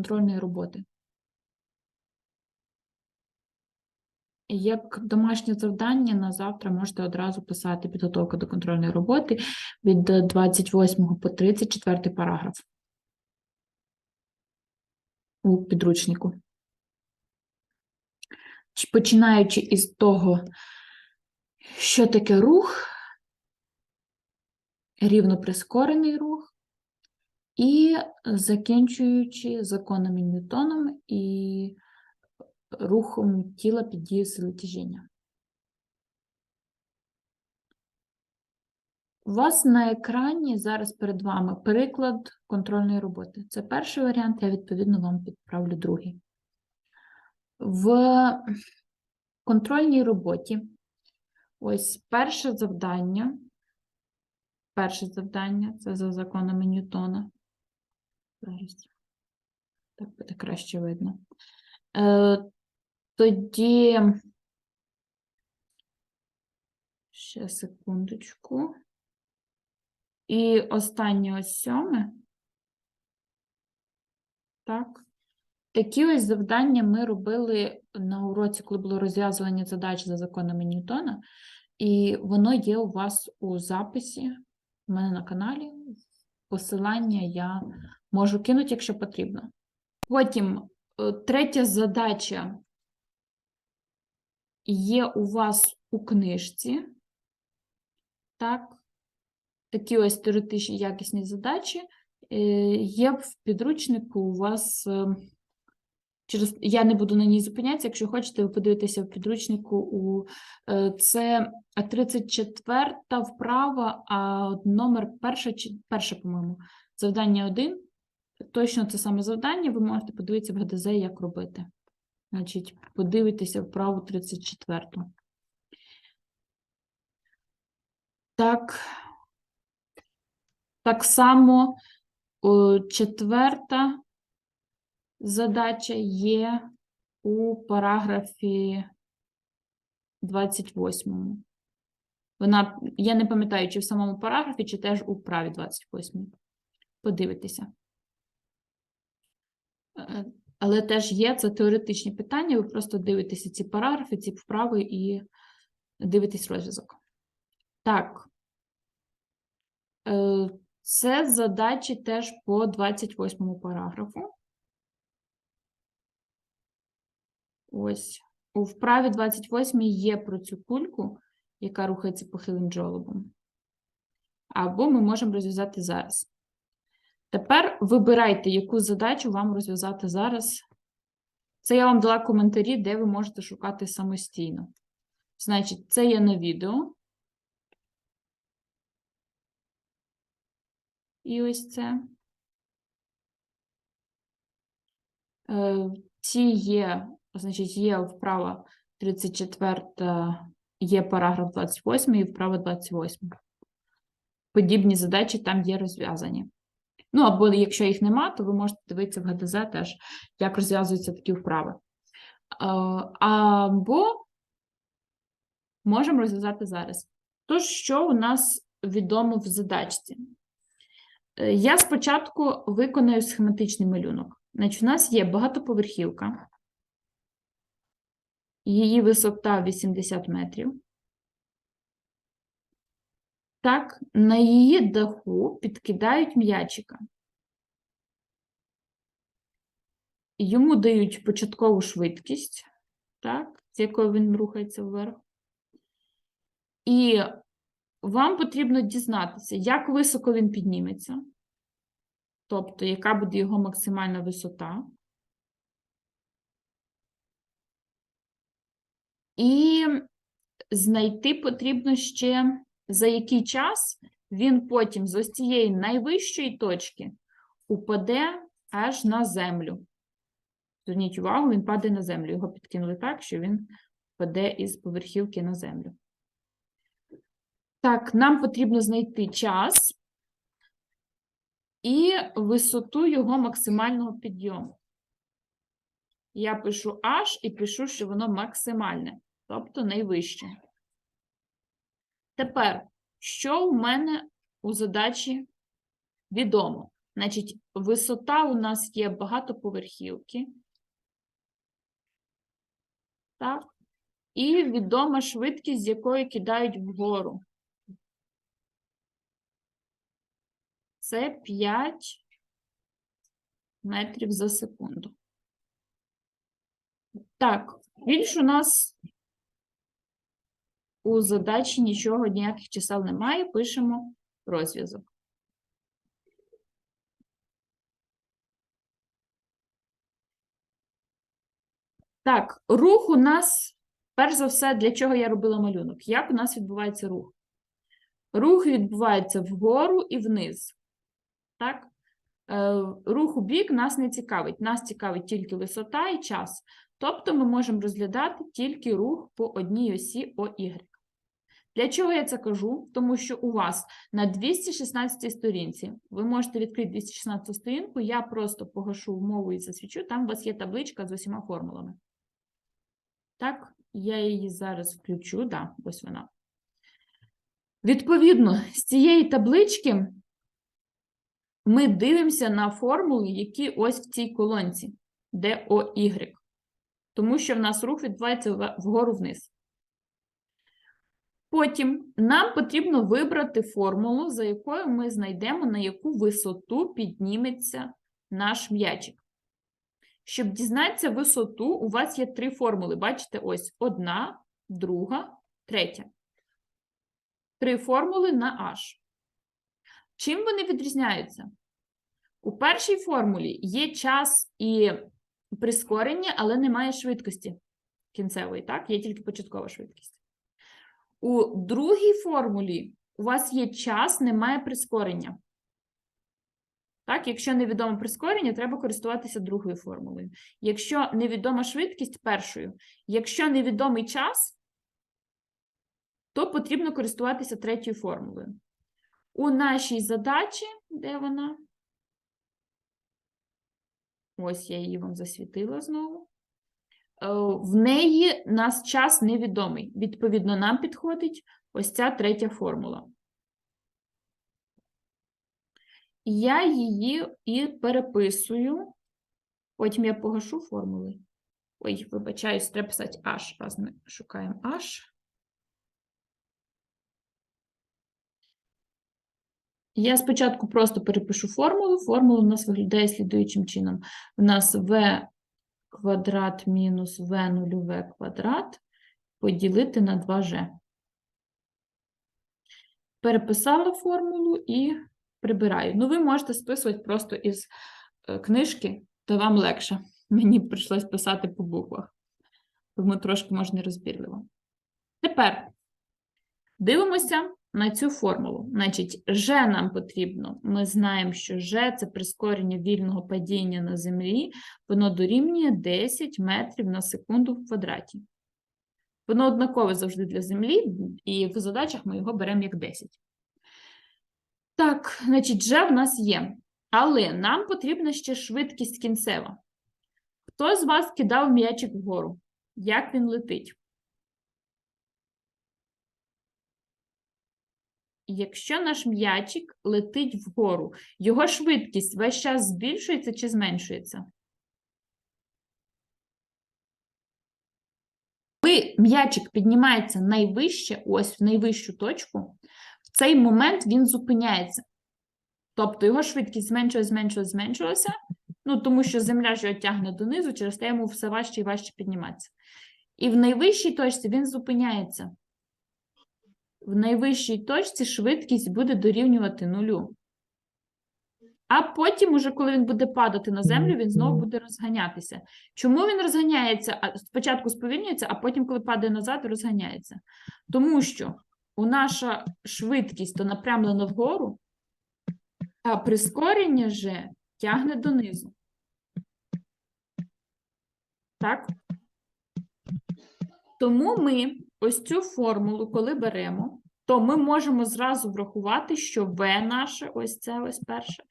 контрольної роботи. Як домашнє завдання на завтра можете одразу писати підготовка до контрольної роботи від 28 по 34 параграф у підручнику. Починаючи із того, що таке рух, рівно прискорений рух, і закінчуючи законами Ньютона і рухом тіла під дією сили тяжіння. У вас на екрані зараз перед вами приклад контрольної роботи. Це перший варіант, я відповідно вам підправлю другий. В контрольній роботі ось перше завдання. Перше завдання це за законами Ньютона. Так буде краще видно. Е, тоді. Ще секундочку. І останнє ось сьоме. Так. Такі ось завдання ми робили на уроці, коли було розв'язування задач за законами Ньютона, і воно є у вас у записі у мене на каналі. Посилання я можу кинути, якщо потрібно. Потім е, третя задача є у вас у книжці. Так, такі ось теоретичні якісні задачі. Е, Є в підручнику у вас. е, Через я не буду на ній зупинятися. Якщо хочете, ви подивитеся в підручнику. У це 34 вправа, а номер перша, перша, по-моєму, завдання 1. Точно це саме завдання. Ви можете подивитися в ГДЗ, як робити. Значить, подивитися вправу 34. Так. Так само четверта задача є у параграфі 28. Вона, я не пам'ятаю, чи в самому параграфі, чи теж у вправі 28. Подивитися. Але теж є це теоретичні питання, ви просто дивитеся ці параграфи, ці вправи і дивитесь розв'язок. Так. Е, Це задачі теж по 28 параграфу. Ось. У вправі 28 є про цю кульку, яка рухається похилим джолобом. Або ми можемо розв'язати зараз. Тепер вибирайте, яку задачу вам розв'язати зараз. Це я вам дала коментарі, де ви можете шукати самостійно. Значить, це є на відео. І ось це. Е, Ці є, значить, є вправа 34, є параграф 28 і вправа 28. Подібні задачі там є розв'язані. Ну, або якщо їх нема, то ви можете дивитися в ГДЗ теж, як розв'язуються такі вправи. Або можемо розв'язати зараз. Тож, що у нас відомо в задачці? Е, Я спочатку виконаю схематичний малюнок. Значить, у нас є багатоповерхівка, її висота 80 метрів. Так, на її даху підкидають м'ячика. Йому дають початкову швидкість, так, з якою він рухається вверх. І вам потрібно дізнатися, як високо він підніметься, тобто, яка буде його максимальна висота. І знайти потрібно ще, за який час він потім з ось цієї найвищої точки упаде аж на землю. Зверніть увагу, він падає на землю. Його підкинули так, що він впаде із поверхівки на землю. Так, нам потрібно знайти час і висоту його максимального підйому. Я пишу H і пишу, що воно максимальне, тобто найвище. Тепер, що у мене у задачі відомо? Значить, висота у нас є багатоповерхівки. Так. І відома швидкість, з якої кидають вгору. Це 5 метрів за секунду. Так, більш у нас у задачі нічого, ніяких чисел немає. Пишемо розв'язок. Так, рух у нас, перш за все, для чого я робила малюнок? Як у нас відбувається рух? Рух відбувається вгору і вниз. Так? Е, Рух у бік нас не цікавить. Нас цікавить тільки висота і час. Тобто ми можемо розглядати тільки рух по одній осі ОY. Для чого я це кажу? Тому що у вас на 216 сторінці, ви можете відкрити 216 сторінку, я просто погашу умову і засвічу, там у вас є табличка з усіма формулами. Так, я її зараз включу, да, ось вона. Відповідно, з цієї таблички ми дивимося на формули, які ось в цій колонці, де. Тому що в нас рух відбувається вгору вниз. Потім нам потрібно вибрати формулу, за якою ми знайдемо, на яку висоту підніметься наш м'ячик. Щоб дізнатися висоту, у вас є три формули. Бачите, ось одна, друга, третя. Три формули на H. Чим вони відрізняються? У першій формулі є час і прискорення, але немає швидкості кінцевої, так? Є тільки початкова швидкість. У другій формулі у вас є час, немає прискорення. Так, якщо невідоме прискорення, треба користуватися другою формулою. Якщо невідома швидкість першою. Якщо невідомий час, то потрібно користуватися третьою формулою. У нашій задачі, де вона? Ось я її вам засвітила знову. Е, В неї нас час невідомий. Відповідно, нам підходить ось ця третя формула. Я її і переписую. Потім я погашу формули. Ой, вибачаюсь, треба писати H, раз ми шукаємо H. Я спочатку просто перепишу формулу. Формула у нас виглядає слідуючим чином. У нас v квадрат мінус v нульове квадрат поділити на 2g. Переписала формулу і прибираю. Ну, ви можете списувати просто із е, книжки, то вам легше. Мені прийшлось писати по буквах, тому трошки може нерозбірливо. Тепер дивимося на цю формулу. Значить, G нам потрібно. Ми знаємо, що G – це прискорення вільного падіння на землі, воно дорівнює 10 метрів на секунду в квадраті. Воно однакове завжди для землі, і в задачах ми його беремо як 10. Так, значить, G в нас є. Але нам потрібна ще швидкість кінцева. Хто з вас кидав м'ячик вгору? Як він летить? Якщо наш м'ячик летить вгору, його швидкість весь час збільшується чи зменшується? Коли м'ячик піднімається найвище, ось в найвищу точку, в цей момент він зупиняється. Тобто його швидкість зменшує, зменшує, зменшилася, ну тому що земля ж його тягне донизу, через те йому все важче і важче підніматися. І в найвищій точці він зупиняється. В найвищій точці швидкість буде дорівнювати нулю. А потім, уже коли він буде падати на землю, він знову буде розганятися. Чому він розганяється? Спочатку сповільнюється, а потім, коли падає назад, розганяється. Тому що у наша швидкість то напрямлена вгору, а прискорення вже тягне донизу. Так? Тому ми ось цю формулу, коли беремо, то ми можемо зразу врахувати, що v наше, ось це ось перше,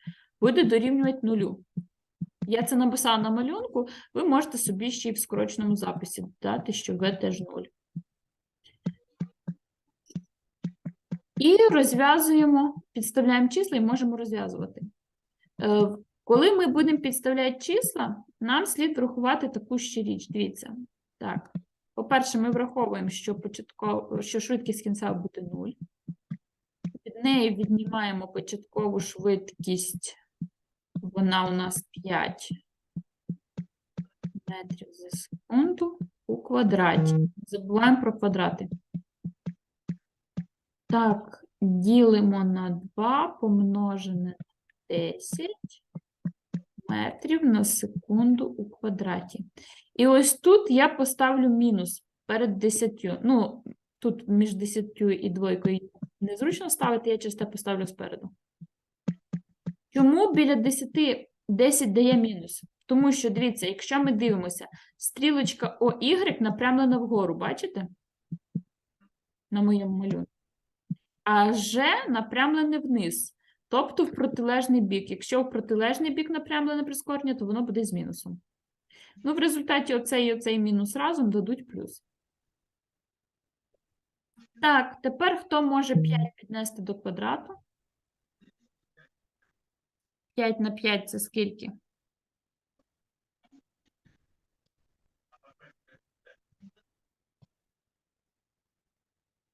буде дорівнювати нулю. Я це написала на малюнку, ви можете собі ще й в скороченому записі дати, що v теж 0. І розв'язуємо, підставляємо числа і можемо розв'язувати. Е, Коли ми будемо підставляти числа, нам слід врахувати таку ще річ. Дивіться. Так. По-перше, ми враховуємо, що початково, що швидкість кінця буде 0. Від неї віднімаємо початкову швидкість. Вона у нас 5 метрів за секунду у квадраті. Забуваємо про квадрати. Так, ділимо на 2 помножене на 10 метрів на секунду у квадраті. І ось тут я поставлю мінус перед 10. Ну, тут між 10 і двойкою незручно ставити, я часто поставлю спереду. Чому біля 10 10 дає мінус? Тому що, дивіться, якщо ми дивимося, стрілочка ОY напрямлена вгору, бачите? На моєму малюнку. А Ж напрямлене вниз, тобто в протилежний бік. Якщо в протилежний бік напрямлене прискорення, то воно буде з мінусом. Ну, в результаті оцей і оцей мінус разом дадуть плюс. Так, тепер хто може 5 піднести до квадрату? 5 на 5 це скільки?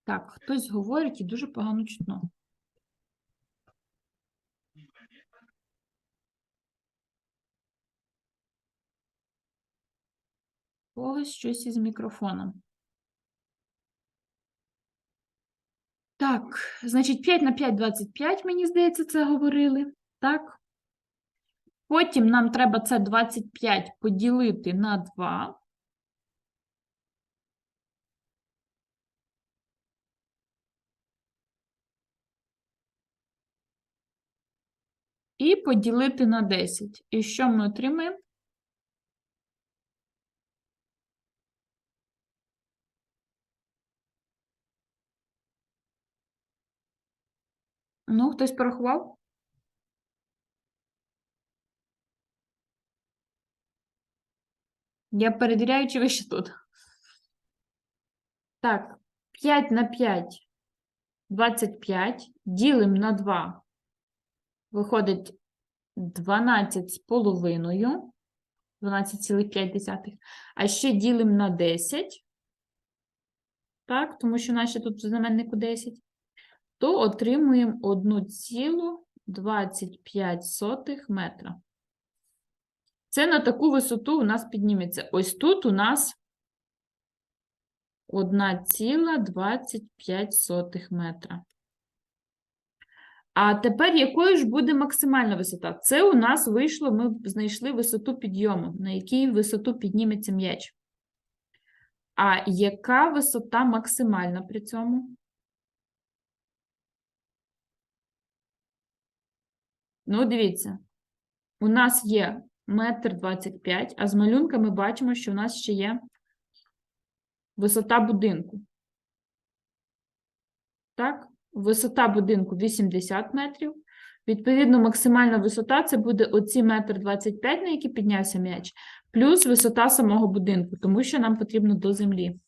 Так, хтось говорить і дуже погано чутно. Когось щось із мікрофоном. Так, значить, 5 на 5 – 25, мені здається, це говорили. Так. Потім нам треба це 25 поділити на 2. І поділити на 10. І що ми отримаємо? Ну, хтось порахував? Я перевіряю, чи ви ще тут. Так, 5 на 5 – 25. Ділимо на 2. Виходить 12 з половиною. 12,5. А ще ділимо на 10. Так, тому що наші тут в знаменнику 10. То отримуємо 1,25 метра. Це на таку висоту у нас підніметься. Ось тут у нас 1,25 метра. А тепер якою ж буде максимальна висота? Це у нас вийшло, ми знайшли висоту підйому, на якій висоту підніметься м'яч. А яка висота максимальна при цьому? Ну, дивіться, у нас є метр 25, а з малюнка ми бачимо, що у нас ще є висота будинку. Так, висота будинку 80 метрів. Відповідно, максимальна висота це буде оці метр 25, на який піднявся м'яч, плюс висота самого будинку, тому що нам потрібно до землі.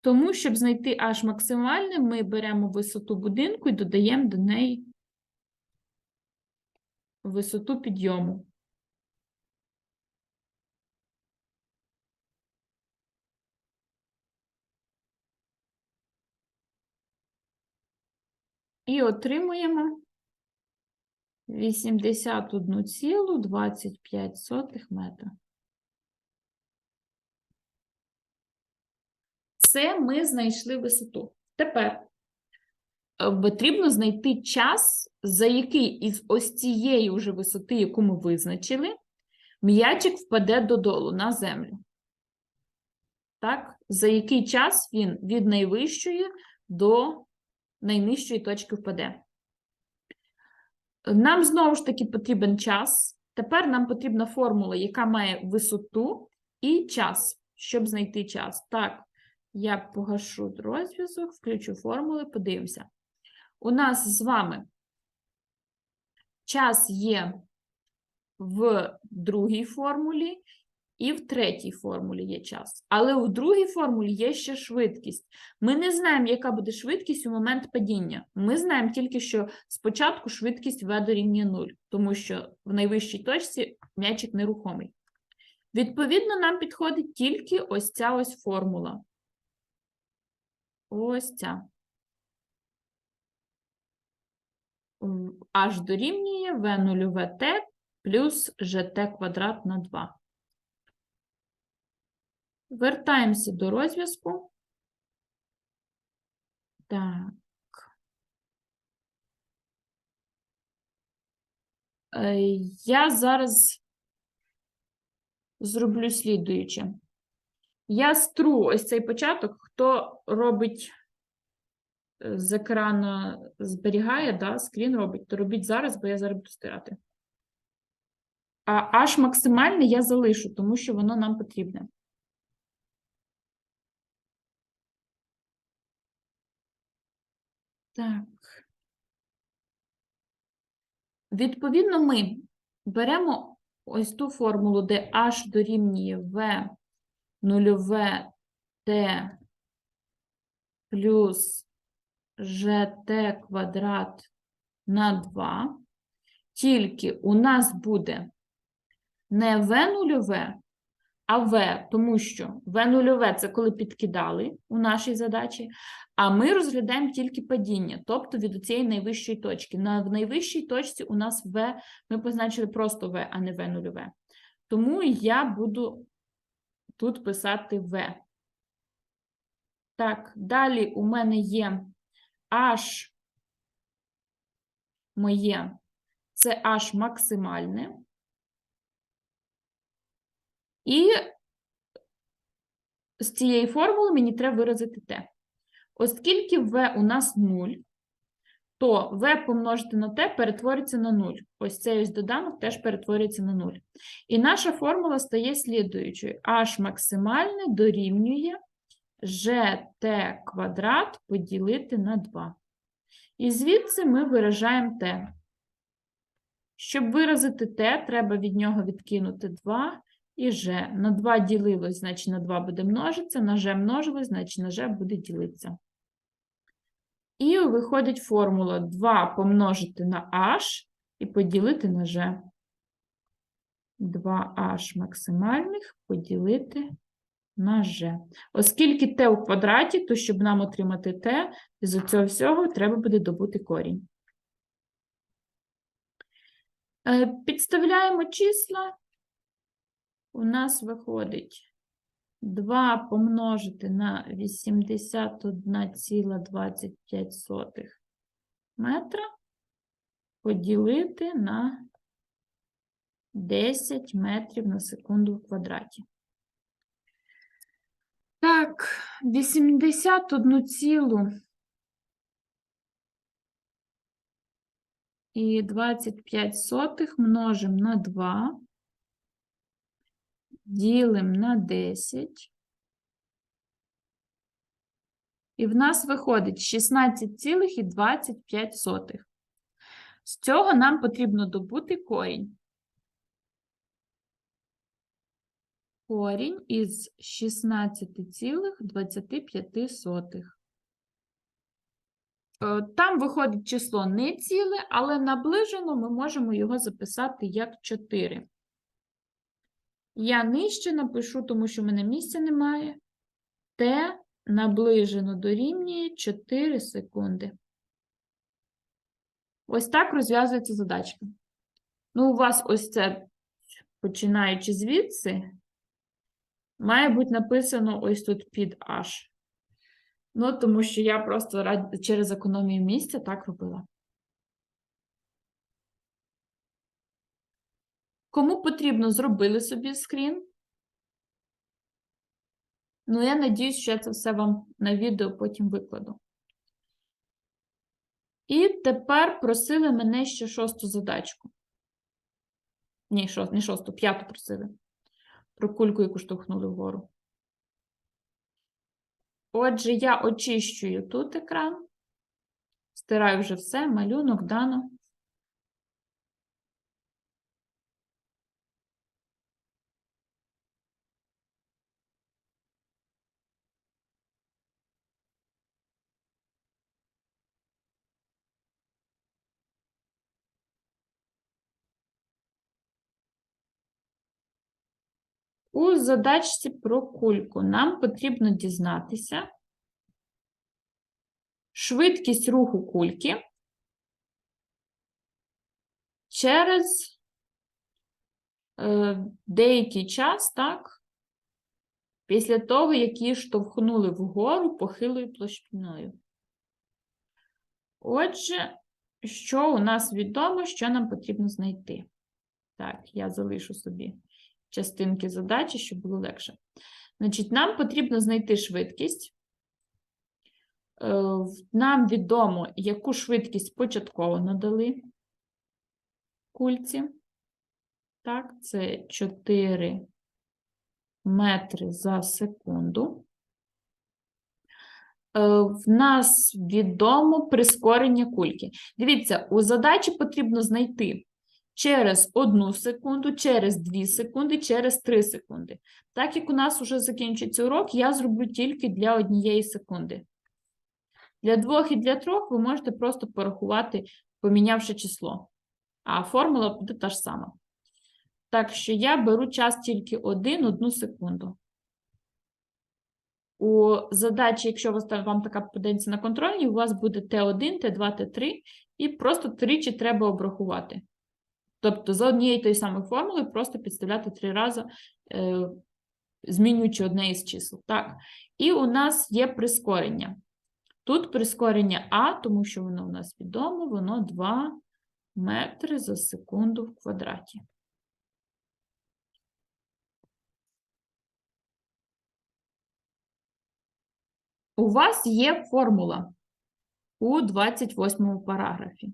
Тому, щоб знайти аж максимальне, ми беремо висоту будинку і додаємо до неї висоту підйому. І отримуємо 81,25 метра. Це ми знайшли висоту. Тепер потрібно знайти час, за який із ось цієї вже висоти, яку ми визначили, м'ячик впаде додолу на землю. Так? За який час він від найвищої до найнижчої точки впаде. Нам знову ж таки потрібен час. Тепер нам потрібна формула, яка має висоту і час, щоб знайти час. Так, я погашу розв'язок, включу формули, подивимося. У нас з вами час є в другій формулі, і в третій формулі є час. Але у другій формулі є ще швидкість. Ми не знаємо, яка буде швидкість у момент падіння. Ми знаємо тільки, що спочатку швидкість v дорівнює 0, тому що в найвищій точці м'ячик нерухомий. Відповідно, нам підходить тільки ось ця ось формула. Ось ця. H дорівнює v нульове t плюс gt квадрат на 2. Вертаємося до розв'язку. Так. Е, Я зараз зроблю слідуюче. Я стру ось цей початок, хто робить з екрану, зберігає, да, скрін робить, то робіть зараз, бо я зараз буду стирати. А аж максимальне я залишу, тому що воно нам потрібне. Так. Відповідно, ми беремо ось ту формулу, де h дорівнює v нульове t плюс gt квадрат на 2. Тільки у нас буде не v нульове, а v, тому що v нульове це коли підкидали у нашій задачі, а ми розглядаємо тільки падіння, тобто від цієї найвищої точки. На, в найвищій точці у нас v, ми позначили просто v, а не v нульове. Тому я буду тут писати v. Так, далі у мене є h моє, це h максимальне. І з цієї формули мені треба виразити t. Оскільки v у нас 0, то v помножити на t перетвориться на 0. Ось цей ось доданок теж перетворюється на 0. І наша формула стає слідуючою. h максимальне дорівнює gt квадрат поділити на 2. І звідси ми виражаємо t. Щоб виразити t, треба від нього відкинути 2 і g. На 2 ділилось, значить на 2 буде множитися, на g множилось, значить на g буде ділитися. І виходить формула 2 помножити на h і поділити на g. 2h максимальних поділити на g. Оскільки t у квадраті, то щоб нам отримати t, з цього всього треба буде добути корінь. Е, Підставляємо числа. У нас виходить 2 помножити на 81,25 метра поділити на 10 метрів на секунду в квадраті. Так, 81 цілу і 25 сотих множимо на 2, ділимо на 10. І в нас виходить 16,25. З цього нам потрібно добути корінь. Корінь із 16,25. Е, Там виходить число не ціле, але наближено ми можемо його записати як 4. Я нижче напишу, тому що в мене місця немає. Т наближено дорівнює 4 секунди. Ось так розв'язується задачка. Ну, у вас ось це, починаючи звідси, має бути написано ось тут під H. Ну, тому що я просто раді- через економію місця так робила. Кому потрібно, зробили собі скрін. Ну, я надіюсь, що я це все вам на відео потім викладу. І тепер просили мене ще шосту задачку. Ні, шо- не шосту, п'яту просили. Про кульку, яку штовхнули вгору. Отже, я очищую тут екран. Стираю вже все, малюнок дано. У задачці про кульку нам потрібно дізнатися швидкість руху кульки через е, деякий час, так, після того, як її штовхнули вгору похилою площиною. Отже, що у нас відомо, що нам потрібно знайти? Так, я залишу собі частинки задачі, щоб було легше. Значить, нам потрібно знайти швидкість. Е, Нам відомо, яку швидкість початково надали кульці. Так, це 4 метри за секунду. Е, В нас відомо прискорення кульки. Дивіться, у задачі потрібно знайти через 1 секунду, через 2 секунди, через 3 секунди. Так як у нас вже закінчиться урок, я зроблю тільки для однієї секунди. Для двох і для трьох ви можете просто порахувати, помінявши число. А формула буде та ж сама. Так що я беру час тільки 1, 1 секунду. У задачі, якщо вам така попадеться на контрольній, у вас буде Т1, Т2, Т3, і просто тричі треба обрахувати. Тобто за однією тою самою формулою просто підставляти три рази, е, змінюючи одне із чисел. Так. І у нас є прискорення. Тут прискорення А, тому що воно у нас відомо, воно 2 метри за секунду в квадраті. У вас є формула у 28 параграфі.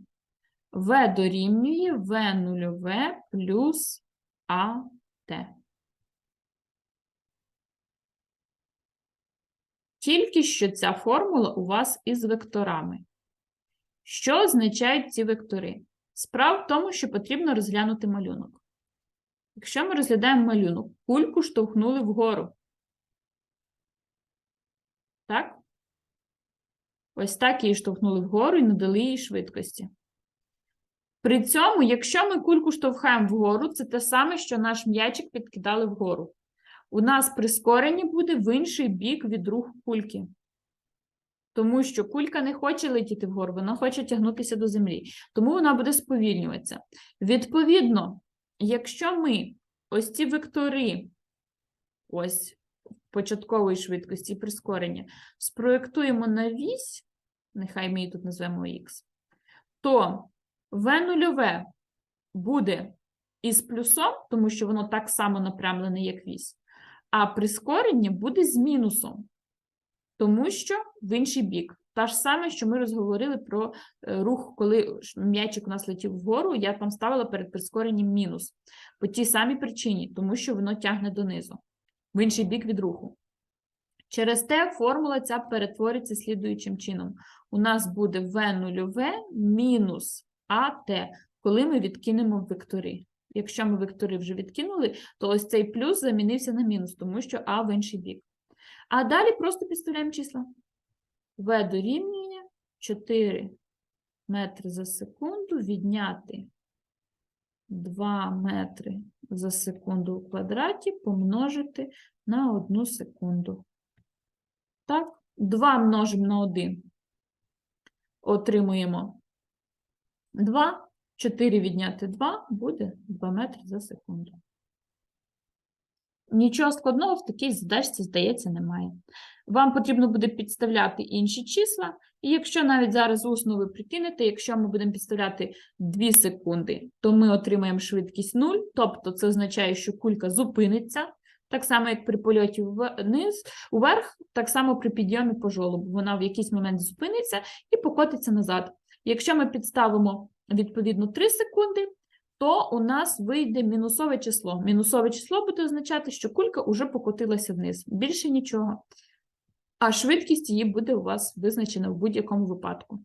В дорівнює В нульове плюс АТ. Тільки що ця формула у вас із векторами. Що означають ці вектори? Справа в тому, що потрібно розглянути малюнок. Якщо ми розглядаємо малюнок, кульку штовхнули вгору. Так? Ось так її штовхнули вгору і надали їй швидкості. При цьому, якщо ми кульку штовхаємо вгору, це те саме, що наш м'ячик підкидали вгору. У нас прискорення буде в інший бік від руху кульки. Тому що кулька не хоче летіти вгору, вона хоче тягнутися до землі. Тому вона буде сповільнюватися. Відповідно, якщо ми ось ці вектори, ось початкової швидкості прискорення, спроєктуємо на вісь, нехай ми її тут назвемо х, то В нульове буде із плюсом, тому що воно так само напрямлене, як вісь, а прискорення буде з мінусом, тому що в інший бік. Та ж саме, що ми розговорили про е, рух, коли м'ячик у нас летів вгору, я там ставила перед прискоренням мінус. По тій самій причині, тому що воно тягне донизу, в інший бік від руху. Через те формула ця перетвориться слідуючим чином. У нас буде В нульове мінус АТ, коли ми відкинемо вектори. Якщо ми вектори вже відкинули, то ось цей плюс замінився на мінус, тому що А в інший бік. А далі просто підставляємо числа. В дорівнює 4 метри за секунду відняти 2 метри за секунду у квадраті помножити на 1 секунду. Так, 2 множимо на 1. Отримуємо 2. 4 відняти 2 буде 2 метри за секунду. Нічого складного в такій задачці, здається, немає. Вам потрібно буде підставляти інші числа, і якщо навіть зараз усно ви прикинете, якщо ми будемо підставляти 2 секунди, то ми отримаємо швидкість 0, тобто це означає, що кулька зупиниться, так само, як при польоті вниз, уверх, так само при підйомі по жолобу. Вона в якийсь момент зупиниться і покотиться назад. Якщо ми підставимо відповідно 3 секунди, то у нас вийде мінусове число. Мінусове число буде означати, що кулька вже покотилася вниз. Більше нічого. А швидкість її буде у вас визначена в будь-якому випадку.